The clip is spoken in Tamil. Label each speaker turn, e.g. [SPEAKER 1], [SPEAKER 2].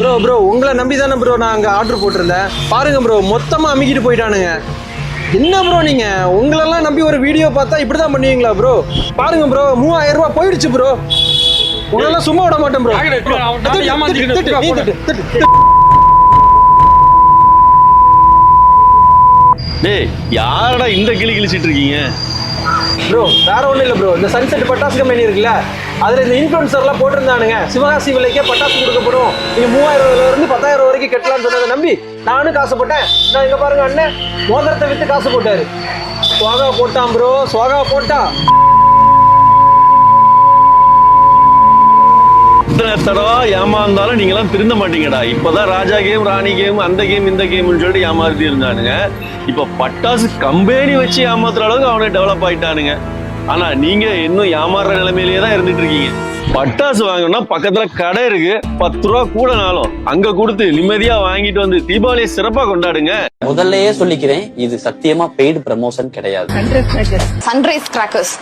[SPEAKER 1] ப்ரோ ப்ரோ உங்களை நம்பி தானே ப்ரோ நான் அங்கே ஆர்டர் போட்டிருந்தேன். பாருங்க ப்ரோ மொத்தமாக அமுக்கிட்டு போயிட்டானுங்க. என்ன ப்ரோ நீங்க? உங்களெல்லாம் நம்பி ஒரு வீடியோ பார்த்தா இப்படி தான் பண்ணுவீங்களா ப்ரோ பாருங்க ப்ரோ மூவாயிரம் ரூபாய் போயிடுச்சு ப்ரோ உங்களெல்லாம் சும்மா விட மாட்டேன் ப்ரோ
[SPEAKER 2] டேய் யாரடா இந்த கிளி கிழிச்சிட்டு இருக்கீங்க?
[SPEAKER 1] ப்ரோ வேற ஒன்றும் இல்லை ப்ரோ இந்த சன்செட் பட்டாசு கம்பெனி இருக்குல்ல? அதில் இந்த இன்ஃப்ளூன்சர்லாம் போட்டிருந்தானுங்க. சிவகாசி விலைக்கே பட்டாசு கொடுக்கப்படும். நீங்கள் மூவாயிரம் ரூபாயில இருந்து பத்தாயிரம் ரூபா வரைக்கும் கட்டலாம்னு சொன்னதை நம்பி நானும் காசு போட்டேன். நான் இங்கே பாருங்க அண்ணன் மோதிரத்தை விற்று காசு போட்டாரு. சுவாகா போட்டான் ப்ரோ சுவாகா போட்டா.
[SPEAKER 2] இத்தனை தடவை ஏமாந்தாலும் நீங்களாம் திருந்த மாட்டீங்கடா. இப்பதான் ராஜா கேம் ராணி கேம் அந்த கேம் இந்த கேம்னு சொல்லிட்டு ஏமாத்தி இருந்தானுங்க. இப்ப பட்டாசு கம்பெனி வச்சு ஏமாத்துற அளவுக்கு அவனுக்கு டெவலப் ஆயிட்டானுங்க. ஆனா நீங்க இன்னும் ஏமாறுற நிலைமையிலேயே தான் இருந்துட்டு இருக்கீங்க பட்டாசு வாங்கணும்னா பக்கத்துல கடை இருக்கு. பத்து ரூபா கூடனாலும் அங்க கொடுத்து நிம்மதியா வாங்கிட்டு வந்து தீபாவளியை சிறப்பா கொண்டாடுங்க.
[SPEAKER 3] முதல்லயே சொல்லிக்கிறேன் இது சத்தியமா பெய்டு ப்ரமோஷன் கிடையாது.
[SPEAKER 4] Sunrise Crackers